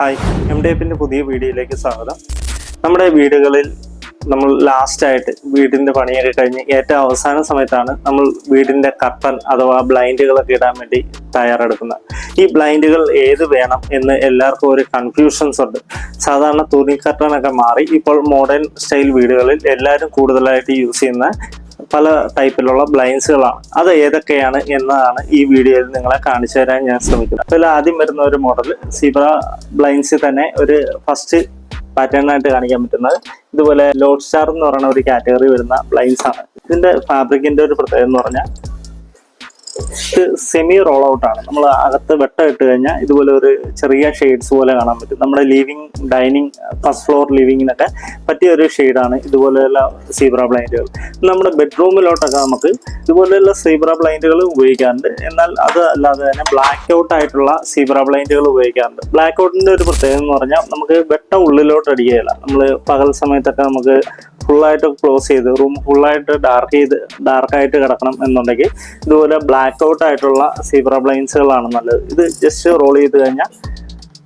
Hi M D എഫിന്റെ പുതിയ വീഡിയോയിലേക്ക് സ്വാഗതം. നമ്മുടെ വീടുകളിൽ നമ്മൾ ലാസ്റ്റ് ആയിട്ട് വീടിന്റെ പണിയൊക്കെ കഴിഞ്ഞ് ഏറ്റവും അവസാന സമയത്താണ് നമ്മൾ വീടിന്റെ കർട്ടൻ അഥവാ ബ്ലൈൻഡുകളൊക്കെ ഇടാൻ വേണ്ടി തയ്യാറെടുക്കുന്നത്. ഈ ബ്ലൈൻഡുകൾ ഏത് വേണം എന്ന് എല്ലാവർക്കും ഒരു കൺഫ്യൂഷൻസ് ഉണ്ട്. സാധാരണ തുണി കർട്ടനൊക്കെ മാറി ഇപ്പോൾ മോഡേൺ സ്റ്റൈൽ വീടുകളിൽ എല്ലാവരും കൂടുതലായിട്ട് യൂസ് ചെയ്യുന്ന പല ടൈപ്പിലുള്ള ബ്ലൈൻസുകളാണ് അത് ഏതൊക്കെയാണ് എന്നതാണ് ഈ വീഡിയോയിൽ നിങ്ങളെ കാണിച്ചു തരാൻ ഞാൻ ശ്രമിക്കുന്നത്. അതിൽ ആദ്യം വരുന്ന ഒരു മോഡൽ സീബ്ര ബ്ലൈൻസിൽ തന്നെ ഒരു ഫസ്റ്റ് പാറ്റേൺ ആയിട്ട് കാണിക്കാൻ പറ്റുന്നത്. ഇതുപോലെ ലോഡ് സ്റ്റാർ എന്ന് പറയുന്ന ഒരു കാറ്റഗറി വരുന്ന ബ്ലൈൻസ് ആണ്. ഇതിന്റെ ഫാബ്രിക്കിന്റെ ഒരു പ്രത്യേകത എന്ന് പറഞ്ഞാൽ സെമി റോൾ ഔട്ട് ആണ്. നമ്മൾ അകത്ത് വെട്ടം ഇട്ട് കഴിഞ്ഞാൽ ഇതുപോലെ ഒരു ചെറിയ ഷെയ്ഡ്സ് പോലെ കാണാൻ പറ്റും. നമ്മുടെ ലിവിങ് ഡൈനിങ് ഫസ്റ്റ് ഫ്ലോർ ലിവിങ്ങിനൊക്കെ പറ്റിയ ഒരു ഷെയ്ഡാണ് ഇതുപോലെയുള്ള സീബ്ര ബ്ലൈൻഡുകൾ നമ്മുടെ ബെഡ്റൂമിലോട്ടൊക്കെ നമുക്ക് ഇതുപോലെയുള്ള സീബ്ര ബ്ലൈൻഡുകൾ ഉപയോഗിക്കാറുണ്ട്. എന്നാൽ അത് അല്ലാതെ തന്നെ ബ്ലാക്ക് ഔട്ട് ആയിട്ടുള്ള സീബ്ര ബ്ലൈൻഡുകൾ ഉപയോഗിക്കാറുണ്ട്. ബ്ലാക്ക് ഔട്ടിന്റെ ഒരു പ്രത്യേകത എന്ന് പറഞ്ഞാൽ നമുക്ക് വെട്ടം ഉള്ളിലോട്ട് അടിക്കുകയില്ല. നമ്മൾ പകൽ സമയത്തൊക്കെ നമുക്ക് ഫുള്ളായിട്ട് ക്ലോസ് ചെയ്ത് റൂം ഫുള്ളായിട്ട് ഡാർക്ക് ചെയ്ത് ഡാർക്കായിട്ട് കിടക്കണം എന്നുണ്ടെങ്കിൽ ഇതുപോലെ ബ്ലാക്ക് ഔട്ട് ആയിട്ടുള്ള സീബ്ര ബ്ലൈൻസുകളാണ് നല്ലത്. ഇത് ജസ്റ്റ് റോൾ ചെയ്ത് കഴിഞ്ഞാൽ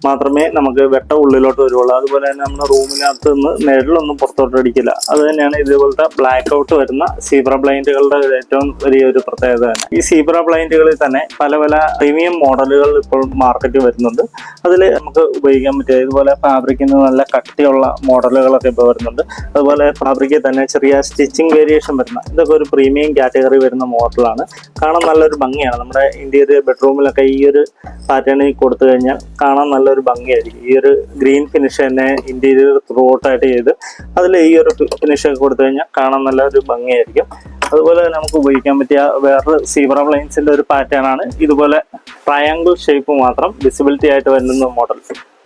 മാത്രമേ നമുക്ക് വെട്ട ഉള്ളിലോട്ട് വരുള്ളൂ അതുപോലെ തന്നെ നമ്മുടെ റൂമിനകത്ത് നിന്ന് നിഴലൊന്നും പുറത്തോട്ട് അടിക്കില്ല. അത് തന്നെയാണ് ഇതുപോലത്തെ ബ്ലാക്ക് ഔട്ട് വരുന്ന സീബ്ര ബ്ലൈൻഡുകളുടെ ഏറ്റവും വലിയൊരു പ്രത്യേകത തന്നെ. ഈ സീബ്ര ബ്ലൈൻഡുകളിൽ തന്നെ പല പല പ്രീമിയം മോഡലുകൾ ഇപ്പോൾ മാർക്കറ്റിൽ വരുന്നുണ്ട്. അതിൽ നമുക്ക് ഉപയോഗിക്കാൻ പറ്റുക ഇതുപോലെ ഫാബ്രിക്കിൽ നിന്ന് നല്ല കട്ടിയുള്ള മോഡലുകളൊക്കെ ഇപ്പോൾ വരുന്നുണ്ട്. അതുപോലെ ഫാബ്രിക്കിൽ തന്നെ ചെറിയ സ്റ്റിച്ചിങ് വേരിയേഷൻ വരുന്ന ഇതൊക്കെ ഒരു പ്രീമിയം കാറ്റഗറി വരുന്ന മോഡലാണ് കാണാൻ നല്ലൊരു ഭംഗിയാണ്. നമ്മുടെ ഇന്ത്യയിലെ ബെഡ്റൂമിലൊക്കെ ഈ ഒരു പാറ്റേണിൽ കൊടുത്തു കഴിഞ്ഞാൽ കാണാൻ നല്ലൊരു ഭംഗിയായിരിക്കും. ഈ ഒരു ഗ്രീൻ ഫിനിഷ് തന്നെ ഇന്റീരിയർ ത്രൂ ഔട്ടായിട്ട് ചെയ്ത് അതിൽ ഈ ഒരു ഫിനിഷ് ഒക്കെ കൊടുത്തു കഴിഞ്ഞാൽ കാണാൻ നല്ല ഒരു ഭംഗിയായിരിക്കും. അതുപോലെ നമുക്ക് ഉപയോഗിക്കാൻ പറ്റിയ വേറൊരു സീബ്ര ബ്ലൈൻസിന്റെ ഒരു പാറ്റേൺ ആണ്. ഇതുപോലെ ട്രയാങ്കിൾ ഷേപ്പ് മാത്രം വിസിബിലിറ്റി ആയിട്ട് വരുന്ന മോഡൽ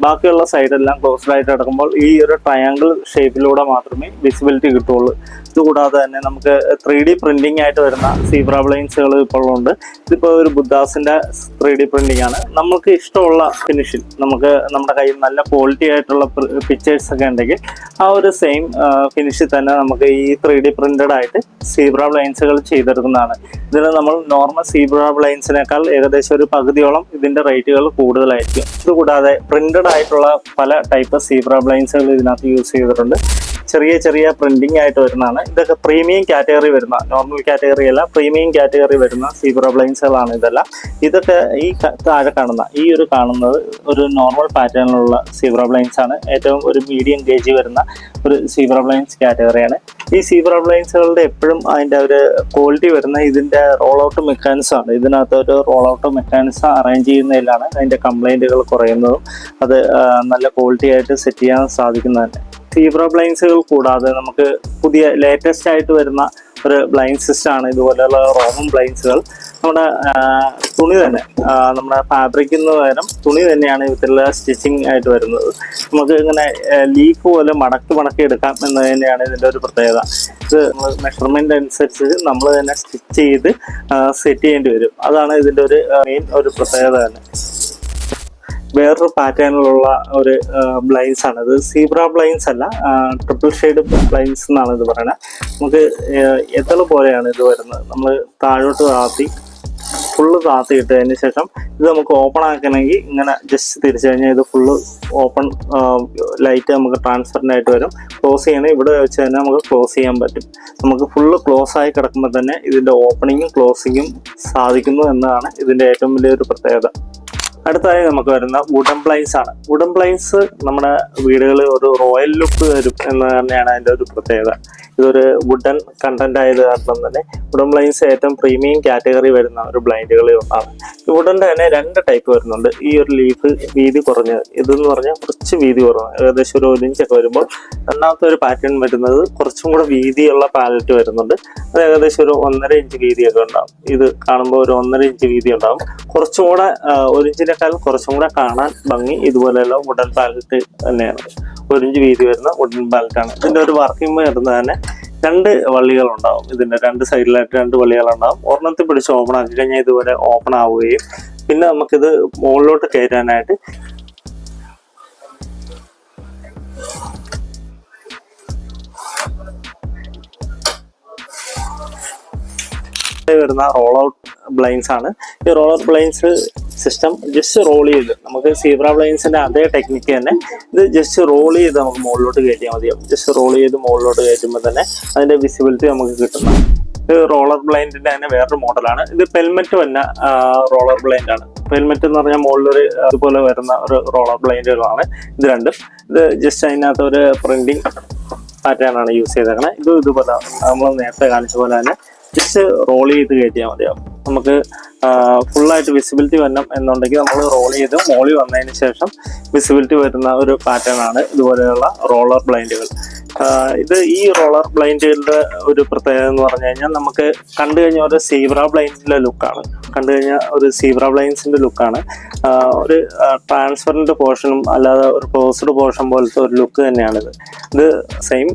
ബാക്കിയുള്ള സൈഡെല്ലാം ക്ലോസ്ഡ് ആയിട്ട് കിടക്കുമ്പോൾ ഈ ഒരു ട്രയാങ്കിൾ ഷേപ്പിലൂടെ മാത്രമേ വിസിബിലിറ്റി കിട്ടുള്ളൂ ഇതുകൂടാതെ തന്നെ നമുക്ക് ത്രീ ഡി പ്രിന്റിംഗ് ആയിട്ട് വരുന്ന സീബ്ര ബ്ലൈൻസുകൾ ഇപ്പോൾ ഉണ്ട്. ഇതിപ്പോൾ ഒരു ബുദ്ധാസിന്റെ ത്രീ ഡി പ്രിന്റിംഗ് ആണ്. നമുക്ക് ഇഷ്ടമുള്ള ഫിനിഷിൽ നമുക്ക് നമ്മുടെ കയ്യിൽ നല്ല ക്വാളിറ്റി ആയിട്ടുള്ള പിക്ചേഴ്സ് ഒക്കെ ഉണ്ടെങ്കിൽ ആ ഒരു സെയിം ഫിനിഷിൽ തന്നെ നമുക്ക് ഈ ത്രീ ഡി പ്രിന്റഡ് ആയിട്ട് സീബ്ര ബ്ലൈൻസുകൾ ചെയ്തെടുക്കുന്നതാണ്. ഇതിന് നമ്മൾ നോർമൽ സീബ്ര ബ്ലൈൻസിനേക്കാൾ ഏകദേശം ഒരു പകുതിയോളം ഇതിന്റെ റേറ്റുകൾ കൂടുതലായിരിക്കും. ഇതുകൂടാതെ പ്രിന്റഡ് ആയിട്ടുള്ള പല ടൈപ്പ് സീബ്ര ബ്ലൈൻസുകൾ ഇതിനകത്ത് യൂസ് ചെയ്തിട്ടുണ്ട്. ചെറിയ ചെറിയ പ്രിന്റിംഗ് ആയിട്ട് വരുന്നതാണ്. ഇതൊക്കെ പ്രീമിയം കാറ്റഗറി വരുന്ന നോർമൽ കാറ്റഗറി അല്ല പ്രീമിയം കാറ്റഗറി വരുന്ന സീബ്ര ബ്ലൈൻസുകളാണ് ഇതെല്ലാം. ഇതൊക്കെ ഈ താഴെ കാണുന്ന ഈ ഒരു കാണുന്നത് ഒരു നോർമൽ പാറ്റേണിലുള്ള സീബ്ര ബ്ലൈൻസ് ആണ് ഏറ്റവും ഒരു മീഡിയം ഗേജ് വരുന്ന ഒരു സീബ്ര ബ്ലൈൻസ് കാറ്റഗറിയാണ് ഈ സീബ്ര ബ്ലൈൻസുകളുടെ എപ്പോഴും അതിന്റെ ഒരു ക്വാളിറ്റി വരുന്ന ഇതിന്റെ റോൾ ഔട്ട് മെക്കാനിസം ആണ് ഇതിനകത്ത് ഒരു റോൾ ഔട്ട് മെക്കാനിസം അറേഞ്ച് ചെയ്യുന്നതിലാണ് അതിന്റെ കംപ്ലൈന്റുകൾ കുറയുന്നതും അത് നല്ല ക്വാളിറ്റി ആയിട്ട് സെറ്റ് ചെയ്യാൻ സാധിക്കുന്നത് തന്നെ സീബ്ര ബ്ലൈൻസുകൾ കൂടാതെ നമുക്ക് പുതിയ ലേറ്റസ്റ്റ് ആയിട്ട് വരുന്ന ഒരു ബ്ലൈൻഡ് സിസ്റ്റം ആണ് ഇതുപോലെയുള്ള റോമൻ ബ്ലൈൻസുകൾ നമ്മുടെ തുണി തന്നെ നമ്മുടെ ഫാബ്രിക്കിന് പകരം തുണി തന്നെയാണ് ഇതിലുള്ള സ്റ്റിച്ചിങ് ആയിട്ട് വരുന്നത്. നമുക്ക് ഇങ്ങനെ ലീക്ക് പോലെ മടക്കി മടക്കി എടുക്കാം എന്ന് തന്നെയാണ് ഇതിന്റെ ഒരു പ്രത്യേകത. ഇത് നമ്മൾ മെഷർമെന്റ് അനുസരിച്ച് നമ്മൾ തന്നെ സ്റ്റിച്ച് ചെയ്ത് സെറ്റ് ചെയ്യേണ്ടി വരും. അതാണ് ഇതിന്റെ ഒരു മെയിൻ ഒരു പ്രത്യേകത തന്നെ. വേറൊരു പാറ്റേണിലുള്ള ഒരു ബ്ലൈൻസ് ആണ് ഇത് സീബ്ര ബ്ലൈൻസ് അല്ല ട്രിപ്പിൾ ഷെയ്ഡ് ബ്ലൈൻസ് എന്നാണ് ഇത് പറയുന്നത് നമുക്ക് എത്തൾ പോലെയാണ് ഇത് വരുന്നത്. നമ്മൾ താഴോട്ട് താത്തി ഫുള്ള് താത്തി ഇട്ടതിന് ശേഷം ഇത് നമുക്ക് ഓപ്പൺ ആക്കണമെങ്കിൽ ഇങ്ങനെ ജസ്റ്റ് തിരിച്ചു കഴിഞ്ഞാൽ ഇത് ഫുള്ള് ഓപ്പൺ ലൈറ്റ് നമുക്ക് ട്രാൻസ്പെറന്റ് ആയിട്ട് വരും. ക്ലോസ് ചെയ്യണേ ഇവിടെ വെച്ച് തന്നെ നമുക്ക് ക്ലോസ് ചെയ്യാൻ പറ്റും. നമുക്ക് ഫുള്ള് ക്ലോസ് ആയി കിടക്കുമ്പോൾ തന്നെ ഇതിന്റെ ഓപ്പണിങ്ങും ക്ലോസിങ്ങും സാധിക്കുന്നു എന്നതാണ് ഇതിന്റെ ഏറ്റവും വലിയൊരു പ്രത്യേകത. അടുത്തായി നമുക്ക് വരുന്ന വുഡൻ പ്ലൈൻസ് ആണ്. വുഡൻ പ്ലൈൻസ് നമ്മുടെ വീടുകളിൽ ഒരു റോയൽ ലുക്ക് തരും എന്ന് തന്നെയാണ് അതിന്റെ ഒരു പ്രത്യേകത. ഇതൊരു വുഡൻ കണ്ടന്റ് ആയത് കാരണം തന്നെ വുഡൻ ബ്ലൈൻഡ്സ് ഏറ്റവും പ്രീമിയം കാറ്റഗറി വരുന്ന ഒരു ബ്ലൈൻഡുകളിൽ ഒന്നാണ് ഈ വുഡന്റെ തന്നെ രണ്ട് ടൈപ്പ് വരുന്നുണ്ട്. ഈ ഒരു ലീഫ് വീതി കുറഞ്ഞത് ഇതെന്ന് പറഞ്ഞാൽ കുറച്ച് വീതി കുറവ് ഏകദേശം ഒരു ഇഞ്ചൊക്കെ വരുമ്പോൾ രണ്ടാമത്തെ ഒരു പാറ്റേൺ വരുന്നത് കുറച്ചും കൂടെ വീതിയുള്ള പാലറ്റ് വരുന്നുണ്ട്. അത് ഏകദേശം ഒരു ഒന്നര ഇഞ്ച് വീതിയൊക്കെ ഉണ്ടാകും ഇത് കാണുമ്പോൾ ഒരു ഒന്നര ഇഞ്ച് വീതി ഉണ്ടാകും കുറച്ചും കൂടെ ഒരു ഇഞ്ചിനേക്കാൾ കുറച്ചും കൂടെ കാണാൻ ഭംഗി ഇതുപോലെയുള്ള വുഡൻ പാലറ്റ് തന്നെയാണ്. ഒരു ഇഞ്ച് വീതി വരുന്ന വുഡൻ പാലറ്റാണ് ആണ്. ഇതിന്റെ ഒരു വർക്കിംഗ് വരുന്നത് തന്നെ രണ്ട് വള്ളികൾ ഉണ്ടാവും ഇതിന്റെ രണ്ട് സൈഡിലായിട്ട് രണ്ട് വള്ളികൾ ഉണ്ടാവും ഒരെണ്ണത്തിൽ പിടിച്ച് ഓപ്പൺ ആക്കി കഴിഞ്ഞാൽ ഇതുപോലെ ഓപ്പൺ ആവുകയും പിന്നെ നമുക്കിത് മുകളിലോട്ട് കയറ്റാനായിട്ട് വരുന്ന റോൾ ഔട്ട് ബ്ലൈൻസ് ആണ്. ഈ roll out blinds system just roll ചെയ്ത്. നമുക്ക് സീബ്ര ബ്ലൈൻസിന്റെ അതേ ടെക്നിക്ക് തന്നെ ഇത് ജസ്റ്റ് റോൾ ചെയ്ത് നമുക്ക് മുകളിലോട്ട് കയറ്റിയാൽ മതിയാവും ജസ്റ്റ് റോൾ ചെയ്ത് മുകളിലോട്ട് കയറ്റുമ്പോൾ തന്നെ അതിന്റെ വിസിബിലിറ്റി നമുക്ക് കിട്ടുന്നതാണ് ഇത് റോളർ ബ്ലൈൻഡിന്റെ തന്നെ വേറൊരു മോഡലാണ് ഇത് പെൽമെറ്റ് വന്ന റോളർ ബ്ലൈൻഡ് ആണ്. പെൽമെറ്റ് എന്ന് പറഞ്ഞാൽ മുകളിലൊരു അതുപോലെ വരുന്ന ഒരു റോളർ ബ്ലൈൻഡുകളാണ് ഇത് രണ്ടും. ഇത് ജസ്റ്റ് അതിനകത്ത് ഒരു പ്രിന്റിങ് പാറ്റേൺ ആണ് യൂസ് ചെയ്തേക്കണേ. ഇത് ഇതുപോലെ നമ്മൾ നേരത്തെ കാണിച്ച പോലെ തന്നെ ജസ്റ്റ് റോൾ ചെയ്ത് കയറ്റിയാൽ മതിയാവും. നമുക്ക് ഫുള്ളായിട്ട് വിസിബിലിറ്റി വരണം എന്നുണ്ടെങ്കിൽ നമ്മൾ റോൾ ചെയ്ത് മോളി വന്നതിന് ശേഷം വിസിബിലിറ്റി വരുന്ന ഒരു പാറ്റേൺ ആണ് ഇതുപോലെയുള്ള റോളർ ബ്ലൈൻഡുകൾ ഇത് ഈ റോളർ ബ്ലൈൻഡുകളുടെ ഒരു പ്രത്യേകത എന്ന് പറഞ്ഞു കഴിഞ്ഞാൽ നമുക്ക് കണ്ടു കഴിഞ്ഞാൽ ഒരു സീബ്ര ബ്ലൈൻഡിന്റെ ലുക്കാണ് കണ്ടു കഴിഞ്ഞാൽ ഒരു സീബ്ര ബ്ലൈൻസിന്റെ ലുക്കാണ് ഒരു ട്രാൻസ്ഫറിന്റെ പോർഷനും അല്ലാതെ ഒരു ക്ലോസ്ഡ് പോർഷൻ പോലത്തെ ഒരു ലുക്ക് തന്നെയാണിത്. ഇത് സെയിം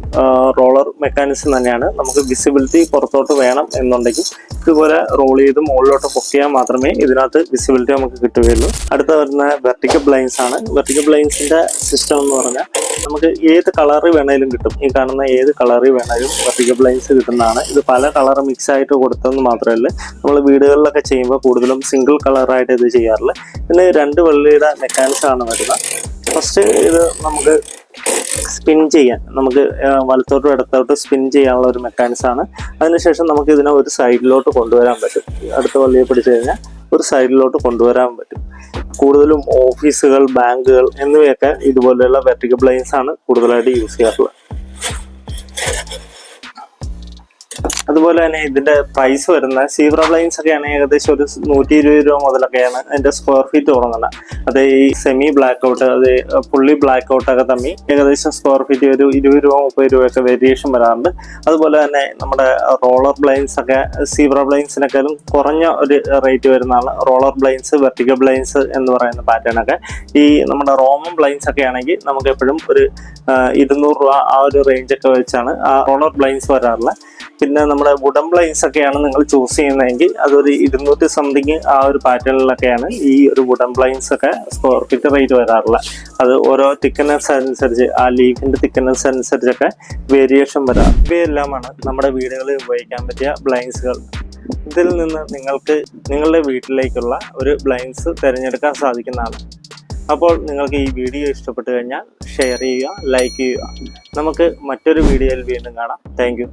റോളർ മെക്കാനിസം തന്നെയാണ്. നമുക്ക് വിസിബിലിറ്റി പുറത്തോട്ട് വേണം എന്നുണ്ടെങ്കിൽ ഇതുപോലെ റോൾ ചെയ്ത് മുകളിലോട്ട് പൊക്കിയാൽ മാത്രമേ ഇതിനകത്ത് വിസിബിലിറ്റി നമുക്ക് കിട്ടുകയുള്ളൂ. അടുത്ത വരുന്ന വെർട്ടിക്കൽ ബ്ലൈൻസ് ആണ്. വെർട്ടിക്കൽ ബ്ലൈൻസിന്റെ സിസ്റ്റം എന്ന് പറഞ്ഞാൽ നമുക്ക് ഏത് കളറ് വേണേലും കിട്ടും. ഈ കാണുന്ന ഏത് കളറ് വേണേലും വെർട്ടിക്കൽ ബ്ലൈൻസ് കിട്ടുന്നതാണ്. ഇത് പല കളർ മിക്സ് ആയിട്ട് കൊടുത്തതെന്ന് മാത്രമല്ല നമ്മൾ വീടുകളിലൊക്കെ ചെയ്യുമ്പോൾ കൂടുതലും സിംഗിൾ കളറായിട്ട് ഇത് ചെയ്യാറില്ല പിന്നെ രണ്ട് വെള്ളിയുടെ മെക്കാനിക്സ് ആണ് വരുന്നത്. ഫസ്റ്റ് ഇത് നമുക്ക് സ്പിൻ ചെയ്യാൻ നമുക്ക് വലത്തോട്ടും ഇടത്തോട്ടും സ്പിൻ ചെയ്യാനുള്ള ഒരു മെക്കാനിസം ആണ്. അതിനുശേഷം നമുക്ക് ഇതിനെ ഒരു സൈഡിലോട്ട് കൊണ്ടുവരാൻ പറ്റും. അടുത്ത വള്ളിയെ പിടിച്ചു കഴിഞ്ഞാൽ ഒരു സൈഡിലോട്ട് കൊണ്ടുവരാൻ പറ്റും. കൂടുതലും ഓഫീസുകൾ ബാങ്കുകൾ എന്നിവയൊക്കെ ഇതുപോലെയുള്ള വെർട്ടിക്കൽ ബ്ലൈൻസ് ആണ് കൂടുതലായിട്ട് യൂസ് ചെയ്യാറുള്ളത്. അതുപോലെ തന്നെ ഇതിന്റെ പ്രൈസ് വരുന്ന സീബ്ര ബ്ലൈൻസ് ഒക്കെയാണ് ഏകദേശം ഒരു നൂറ്റി ഇരുപത് രൂപ മുതലൊക്കെയാണ് അതിന്റെ സ്ക്വയർ ഫീറ്റ് തുടങ്ങുന്നത് അത് ഈ സെമി ബ്ലാക്ക് ഔട്ട് അത് പുള്ളി ബ്ലാക്ക് ഔട്ട് ഒക്കെ തമ്മിൽ ഏകദേശം സ്ക്വയർ ഫീറ്റ് ഒരു ഇരുപത് രൂപ മുപ്പത് രൂപയൊക്കെ വേരിയേഷൻ വരാറുണ്ട്. അതുപോലെ തന്നെ നമ്മുടെ റോളർ ബ്ലൈൻസ് ഒക്കെ സീബ്ര ബ്ലൈൻസിനേക്കാളും കുറഞ്ഞ ഒരു റേറ്റ് വരുന്നതാണ് റോളർ ബ്ലൈൻസ് വെർട്ടിക്കൽ ബ്ലൈൻസ് എന്ന് പറയുന്ന പാറ്റേൺ ഒക്കെ. ഈ നമ്മുടെ റോമൻ ബ്ലൈൻസ് ഒക്കെ ആണെങ്കിൽ നമുക്ക് എപ്പോഴും ഒരു ഇരുന്നൂറ് രൂപ ആ ഒരു റേഞ്ച് ഒക്കെ വെച്ചാണ് ആ റോളർ ബ്ലൈൻസ് വരാറുള്ളത്. പിന്നെ നമ്മുടെ വുഡൻ ബ്ലൈൻസ് ഒക്കെയാണ് നിങ്ങൾ ചൂസ് ചെയ്യുന്നതെങ്കിൽ അതൊരു ഇരുന്നൂറ്റി സംതിങ് ആ ഒരു പാറ്റേണിലൊക്കെയാണ് ഈ ഒരു വുഡൻ ബ്ലൈൻസ് ഒക്കെ സ്ക്വയർ ഫീറ്റ് റേറ്റ് വരാറുള്ളത്. അത് ഓരോ തിക്കനസ് അനുസരിച്ച് ആ ലീഫിന്റെ തിക്കനസ് അനുസരിച്ചൊക്കെ വേരിയേഷൻ വരാം ഇവയെല്ലാമാണ് നമ്മുടെ വീടുകളിൽ ഉപയോഗിക്കാൻ പറ്റിയ ബ്ലൈൻസുകൾ ഇതിൽ നിന്ന് നിങ്ങൾക്ക് നിങ്ങളുടെ വീട്ടിലേക്കുള്ള ഒരു ബ്ലൈൻസ് തിരഞ്ഞെടുക്കാൻ സാധിക്കുന്നതാണ്. അപ്പോൾ നിങ്ങൾക്ക് ഈ വീഡിയോ ഇഷ്ടപ്പെട്ടു കഴിഞ്ഞാൽ ഷെയർ ചെയ്യുക ലൈക്ക് ചെയ്യുക. നമുക്ക് മറ്റൊരു വീഡിയോയിൽ വീണ്ടും കാണാം. താങ്ക്